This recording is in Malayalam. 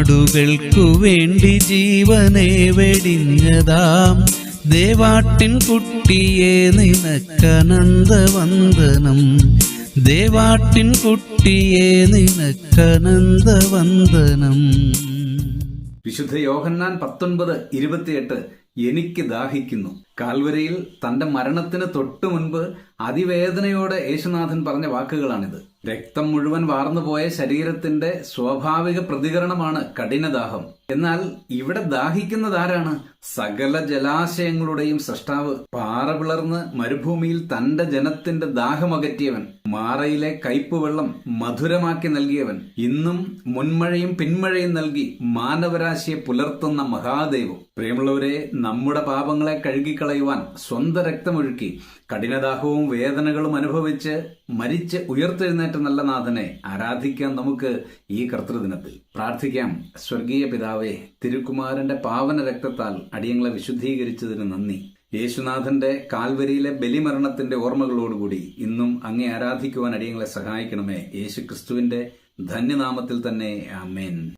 ആടുകൾക്കു വേണ്ടി ജീവനെ വെടിഞ്ഞതാം. ദേവാട്ടിൻ കുട്ടിയെ നിനക്കനന്ത വന്ദനം ദേവാട്ടിൻ കുട്ടിയെ നിനക്കനന്ത വന്ദനം വിശുദ്ധ യോഹന്നാൻ പത്തൊൻപത് ഇരുപത്തിയെട്ട് എനിക്ക് ദാഹിക്കുന്നു. കാൽവരയിൽ തന്റെ മരണത്തിന് തൊട്ടു മുൻപ് അതിവേദനയോടെ യേശുനാഥൻ പറഞ്ഞ വാക്കുകളാണിത്. രക്തം മുഴുവൻ വാർന്നുപോയ ശരീരത്തിന്റെ സ്വാഭാവിക പ്രതികരണമാണ് കഠിനദാഹം. എന്നാൽ ഇവിടെ ദാഹിക്കുന്നത് ആരാണ് സകല ജലാശയങ്ങളുടെയും സൃഷ്ടാവ് പാറ പിളർന്ന് മരുഭൂമിയിൽ തന്റെ ജനത്തിന്റെ ദാഹമകറ്റിയവൻ മാറയിലെ കയ്പ് വെള്ളം മധുരമാക്കി നൽകിയവൻ. ഇന്നും മുൻമഴയും പിന്മഴയും നൽകി മാനവരാശിയെ പുലർത്തുന്ന മഹാദേവം. പ്രിയമുള്ളവരെ നമ്മുടെ പാപങ്ങളെ കഴുകിക്കളയുവാൻ സ്വന്തം രക്തമൊഴുക്കി കഠിനദാഹവും വേദനകളും അനുഭവിച്ച് മരിച്ച് ഉയർത്തെഴുന്നേറ്റ നല്ല നാഥനെ ആരാധിക്കാം നമുക്ക് ഈ കർത്തൃദിനത്തിൽ. പ്രാർത്ഥിക്കാം. സ്വർഗീയ പിതാവേ തിരുക്കുമാരന്റെ പാവന രക്തത്താൽ അടിയങ്ങളെ വിശുദ്ധീകരിച്ചതിന് നന്ദി. യേശുനാഥന്റെ കാൽവരിയിലെ ബലിമരണത്തിന്റെ ഓർമ്മകളോടുകൂടി ഇന്നും അങ്ങേ ആരാധിക്കുവാൻ അടിയങ്ങളെ സഹായിക്കണമേ. യേശു ക്രിസ്തുവിന്റെ ധന്യനാമത്തിൽ തന്നെ ആമേൻ.